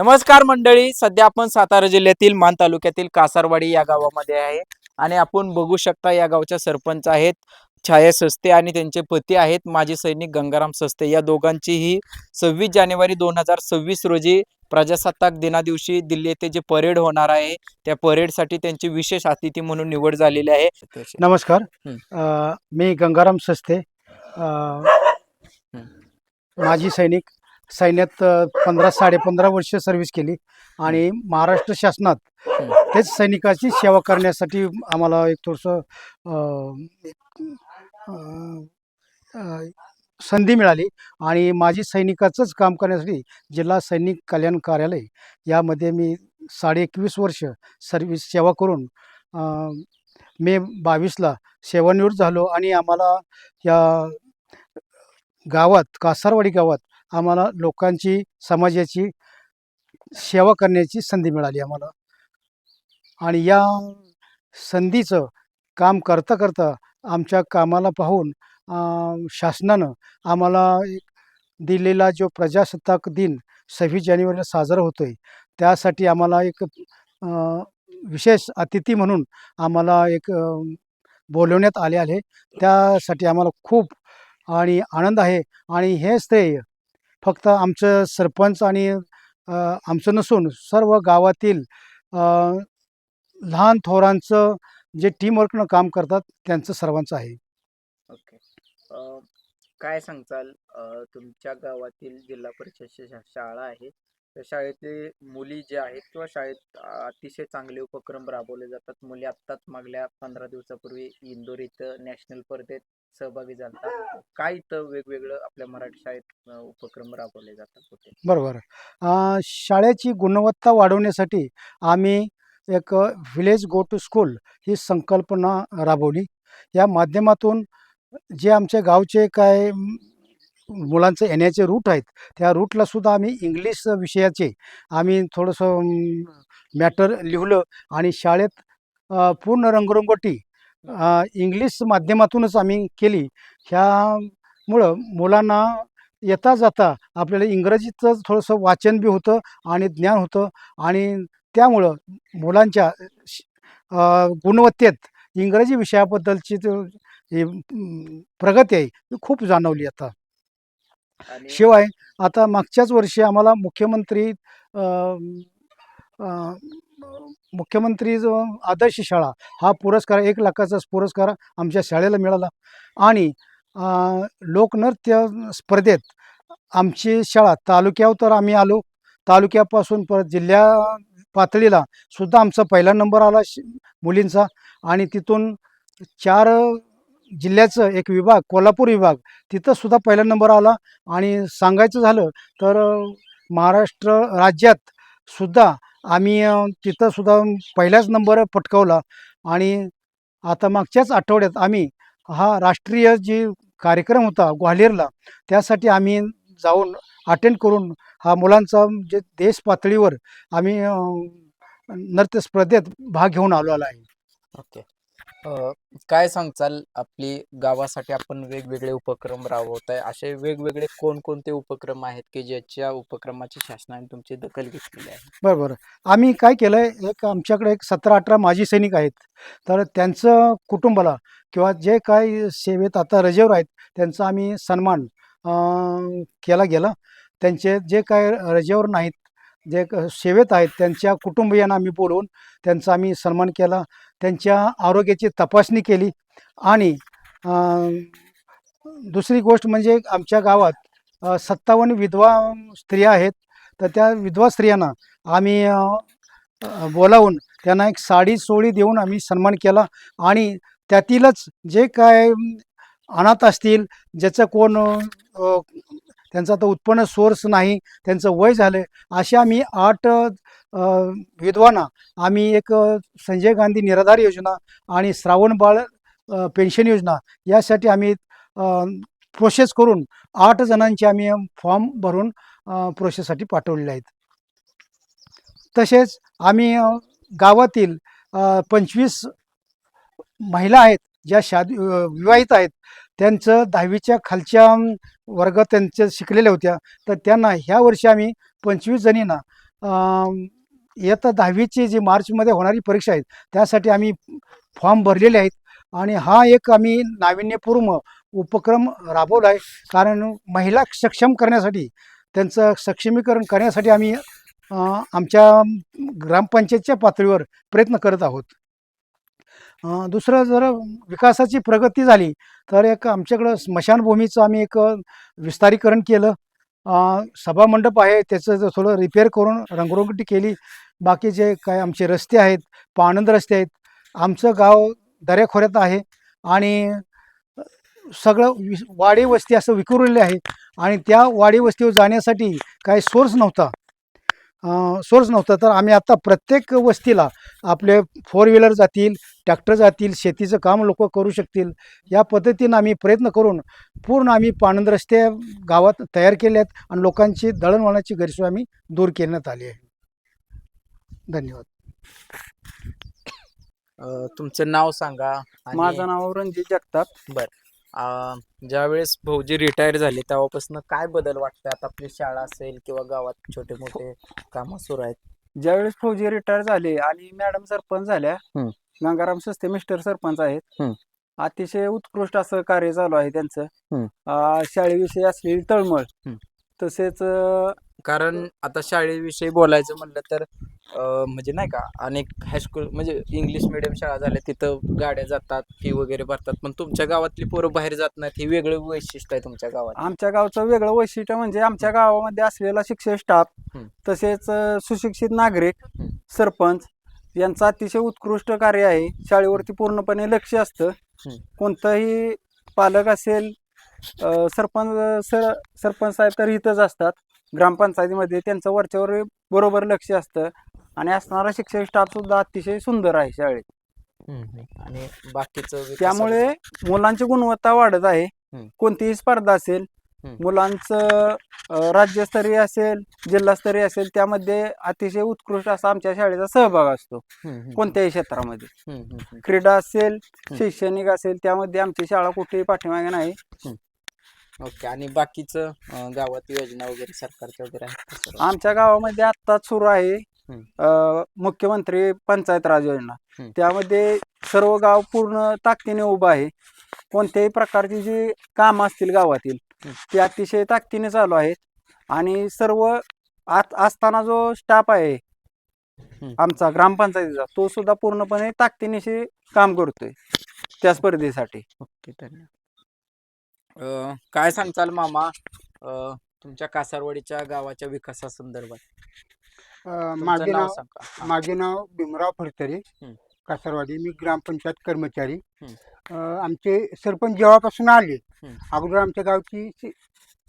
नमस्कार मंडळी. सध्या आपण सातारा जिल्ह्यातील मान तालुक्यातील कासारवाडी या गावामध्ये आहे. आणि आपण बघू शकता या गावच्या सरपंच आहेत छाया सस्ते आणि त्यांचे पती आहेत माजी सैनिक गंगाराम सस्ते. या दोघांचीही सव्वीस जानेवारी दोन हजार सव्वीस रोजी प्रजासत्ताक दिना दिवशी दिल्ली येथे जे परेड होणार आहे त्या परेडसाठी त्यांची विशेष अतिथी म्हणून निवड झालेली आहे. नमस्कार. अ, मी गंगाराम सस्ते. अ, माजी सैनिक सैन्यात पंधरा साडेपंधरा वर्ष सर्व्हिस केली. आणि महाराष्ट्र शासनात तेच सैनिकाची सेवा करण्यासाठी आम्हाला एक थोडंसं एक, संधी मिळाली. आणि माझी सैनिकाचंच काम करण्यासाठी जिल्हा सैनिक कल्याण कार्यालय यामध्ये मी साडे एकवीस वर्ष सर्व्हिस सेवा करून मे बावीसला सेवानिवृत्त झालो. आणि आम्हाला या गावात कासारवाडी गावात आम्हाला लोकांची समाजाची सेवा करण्याची संधी मिळाली आम्हाला. आणि या संधीचं काम करता करता आमच्या कामाला पाहून शासनानं आम्हाला एक दिलेला जो प्रजासत्ताक दिन सव्वीस जानेवारीला साजरा होतो आहे त्यासाठी आम्हाला एक विशेष अतिथी म्हणून आम्हाला एक बोलवण्यात आले आहे. त्यासाठी आम्हाला खूप आणि आनंद आहे. आणि हेच श्रेय फक्त आमचं सरपंच आणि आमचं नसून सर्व गावातील लहान थोरांचं जे टीमवर्कनं काम करतात त्यांचं सर्वांचं आहे. ओके. काय सांगताल? तुमच्या गावातील जिल्हा परिषद शाळा आहे. त्या शाळेतले मुली जे आहेत किंवा शाळेत अतिशय चांगले उपक्रम राबवले जातात. मुली आत्ताच मागल्या पंधरा दिवसापूर्वी इंदोर इथं नॅशनल स्पर्धेत सहभागी झाला काय इथं वेगवेगळं आपल्या मराठी शाळेत उपक्रम राबवले जातात होते बरोबर. शाळेची गुणवत्ता वाढवण्यासाठी आम्ही एक व्हिलेज गो टू स्कूल ही संकल्पना राबवली. या माध्यमातून जे आमच्या गावचे काय मुलांचे येण्याचे रूट आहेत त्या रूटला सुद्धा आम्ही इंग्लिश विषयाचे आम्ही थोडंसं मॅटर लिहिलं आणि शाळेत पूर्ण रंगरंगोटी इंग्लिश माध्यमातूनच आम्ही केली. ह्यामुळं मुलांना येता जाता आपल्याला इंग्रजीचं थोडंसं वाचन बी होतं आणि ज्ञान होतं आणि त्यामुळं मुलांच्या गुणवत्तेत इंग्रजी विषयाबद्दलची प्रगती आहे ती खूप जाणवली आता. शिवाय आता मागच्याच वर्षी आम्हाला मुख्यमंत्री मुख्यमंत्री जो आदर्श शाळा हा पुरस्कार एक लाखाचा पुरस्कार आमच्या शाळेला मिळाला. आणि लोकनृत्य स्पर्धेत आमची शाळा तालुक्यावर तर आम्ही आलो. तालुक्यापासून परत जिल्ह्या पातळीला सुद्धा आमचा पहिला नंबर आला श- मुलींचा. आणि तिथून चार जिल्ह्याचं एक विभाग कोल्हापूर विभाग तिथं सुद्धा पहिला नंबर आला. आणि सांगायचं झालं तर महाराष्ट्र राज्यात सुद्धा आम्ही तिथंसुद्धा पहिलाच नंबर पटकावला आणि आता मागच्याच आठवड्यात आम्ही हा राष्ट्रीय जी कार्यक्रम होता ग्वाल्हेरला त्यासाठी आम्ही जाऊन अटेंड करून हा मुलांचा जे देश पातळीवर आम्ही नृत्यस्पर्धेत नृत्य स्पर्धेत भाग घेऊन आलो आहे. ओके. अ, काय सांगचाल आपली गावासाठी आपण वेगवेगळे उपक्रम राबवत आहे असे वेगवेगळे कोणकोणते उपक्रम आहेत की ज्याच्या उपक्रमाची शासनाने तुमची दखल घेतलेली आहे? बरं बरं आम्ही काय केलं आहे एक आमच्याकडे एक सतरा अठरा माजी सैनिक आहेत. तर त्यांचं कुटुंबाला किंवा जे काय सेवेत आता रजेवर आहेत त्यांचा आम्ही सन्मान अं, केला गेला. त्यांचे जे काय रजेवर नाहीत जे क- सेवेत आहेत त्यांच्या कुटुंबियांना आम्ही बोलवून त्यांचा आम्ही सन्मान केला. त्यांच्या आरोग्याची तपासणी केली. आणि दुसरी गोष्ट म्हणजे आमच्या गावात सत्तावन्न विधवा स्त्रिया आहेत. तर त्या विधवा स्त्रियांना आम्ही बोलावून त्यांना एक साडी सोळी देऊन आम्ही सन्मान केला. आणि त्यातीलच जे काय अनाथ असतील ज्याचं कोण त्यांचा तर उत्पन्न सोर्स नाही त्यांचं वय झालं अशा आम्ही आठ विधवांना आम्ही एक संजय गांधी निराधार योजना आणि श्रावण बाळ पेन्शन योजना यासाठी आम्ही प्रोसेस करून आठ जणांचे आम्ही फॉर्म भरून प्रोसेससाठी पाठवलेले आहेत. तसेच आम्ही गावातील पंचवीस महिला आहेत ज्या शादी विवाहित आहेत. त्यांचं दहावीच्या खालच्या वर्ग त्यांच्या शिकलेल्या होत्या. तर त्यांना ह्या वर्षी आम्ही पंचवीस जणींना अम, इयत्ता दहावीची जी मार्चमध्ये होणारी परीक्षा आहेत त्यासाठी आम्ही फॉर्म भरलेले आहेत. आणि हा एक आम्ही नाविन्यपूर्ण उपक्रम राबवला आहे. कारण महिला सक्षम करण्यासाठी त्यांचं सक्षमीकरण करण्यासाठी आम्ही आमच्या ग्रामपंचायतच्या पातळीवर प्रयत्न करत आहोत. दुसरं जर विकासाची प्रगती झाली तर एक आमच्याकडं स्मशानभूमीचं आम्ही एक विस्तारीकरण केलं. सभामंडप आहे त्याचं जर थोडं रिपेअर करून रंगरोगटी केली. बाकी जे काय आमचे रस्ते आहेत पाणंद रस्ते आहेत आमचं गाव दऱ्याखोऱ्यात आहे. आणि सगळं वि वाडी वस्ती असं विखुरलेलं आहे. आणि त्या वाडी वस्तीवर जाण्यासाठी काही सोर्स नव्हता. सोर्स नव्हता. तर आम्ही आता प्रत्येक वस्तीला आपले फोर व्हीलर जातील ट्रॅक्टर जातील शेतीचं काम लोक करू शकतील. या पद्धतीनं आम्ही प्रयत्न करून पूर्ण आम्ही पाणंद रस्ते गावात तयार केले आहेत आणि लोकांची दळणवळणाची गैरसोय आम्ही दूर करण्यात आली आहे. धन्यवाद. अ, तुमचं नाव सांगा माझं नाव रणजित जगताप. अ, ज्यावेळेस भाऊजी रिटायर झाले तेव्हापासून काय बदल वाटतं आता आपली शाळा असेल किंवा गावात छोटे मोठे कामं सुरू आहेत ज्यावेळेस फौजी रिटायर झाले आणि मॅडम सरपंच झाल्या हम्म. गंगाराम सस्ते मिस्टर सरपंच आहेत हम्म. अतिशय उत्कृष्ट असं कार्य चालू आहे त्यांचं हम्म. अं, शाळेविषयी असलेली तळमळ हम्म. तसेच अं, कारण आता शाळेविषयी बोलायचं म्हणलं तर म्हणजे नाही का अनेक हायस्कूल म्हणजे इंग्लिश मिडियम शाळा झाल्या तिथं गाड्या जातात फी वगैरे भरतात पण तुमच्या गावातली पोरं बाहेर जात नाहीत हे वेगळं वैशिष्ट्य आहे तुमच्या गावात आमच्या गावचं वेगळं वैशिष्ट्य म्हणजे आमच्या गावामध्ये असलेला शिक्षक स्टाफ. तसेच अं, सुशिक्षित नागरिक. सरपंच यांचं अतिशय उत्कृष्ट कार्य आहे शाळेवरती पूर्णपणे लक्ष असतं. कोणताही पालक असेल अं, सरपंच सर सरपंच साहेब तर इथंच असतात ग्रामपंचायतीमध्ये त्यांचं वरच्यावर बरोबर लक्ष असतं आणि असणारा शिक्षक स्टाफ सुद्धा अतिशय सुंदर आहे शाळेत आणि बाकीचं त्यामुळे मुलांची गुणवत्ता वाढत आहे हम्म. कोणतीही स्पर्धा असेल हम्म. मुलांचं अ, राज्यस्तरीय असेल जिल्हास्तरीय असेल त्यामध्ये अतिशय उत्कृष्ट असा आमच्या शाळेचा सहभाग असतो हम्म, हम्म, कोणत्याही क्षेत्रामध्ये हम्म, हम्म, हम्म. क्रीडा असेल शैक्षणिक असेल त्यामध्ये आमची शाळा कुठेही पाठीमागे नाही ओके आणि बाकीचं अं, गावात योजना वगैरे सरकारच्या वगैरे आहेत का सर्व? आमच्या गावामध्ये आत्ताच सुरू आहे. अ, मुख्यमंत्री पंचायत राज योजना. हम्म. त्यामध्ये सर्व गाव पूर्ण ताकदीने उभं आहे. कोणत्याही प्रकारची जी कामं असतील गावातील हम्म. ते अतिशय ताकदीने चालू आहेत. आणि सर्व आत असताना जो स्टाफ आहे हम्म. आमचा ग्रामपंचायतीचा तो सुद्धा पूर्णपणे ताकदीनेशी काम करतोय त्या स्पर्धेसाठी. ओके धन्यवाद. अं, काय सांगचाल मामा अं, तुमच्या कासारवाडीच्या गावाच्या विकासासंदर्भात? अ, तुमचं माझे नाव नाव सांगा हा. माझे नाव भीमराव फडतरे हं. कासारवाडी मी ग्रामपंचायत कर्मचारी हं. अ, आमचे सरपंच जेव्हापासून आले हं. अगोदर आमच्या गावची सी-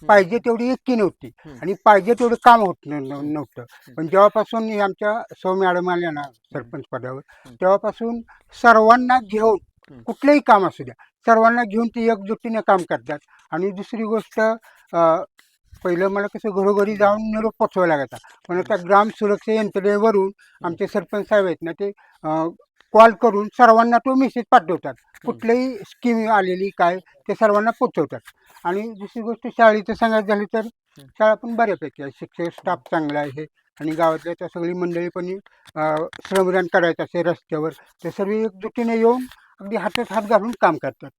पाहिजे तेवढी इतकी नव्हती हं. आणि पाहिजे तेवढं काम होत न- न- नव्हतं पण जेव्हापासून हे आमच्या सौ मॅडम आल्या ना सरपंच पदावर हं. तेव्हापासून सर्वांना घेऊन. कुठलंही काम असू द्या सर्वांना घेऊन ते एकजुटीने काम करतात आणि दुसरी गोष्ट अ, पहिलं मला कसं घरोघरी जाऊन निरोप पोचवायला लागायचा. पण आता ग्राम सुरक्षा यंत्रणेवरून आमचे सरपंच साहेब आहेत ना ते कॉल करून सर्वांना तो मेसेज पाठवतात. कुठलीही स्कीम आलेली काय ते सर्वांना पोचवतात. आणि दुसरी गोष्ट शाळेचं सांगायचं झालं तर शाळा पण बऱ्यापैकी आहे. शिक्षक स्टाफ चांगला आहे. आणि गावातल्या त्या सगळी मंडळी पण श्रमदान करायचं असेल रस्त्यावर ते सर्व एकजुटीने येऊन अगदी हातात हात घालून काम करतात.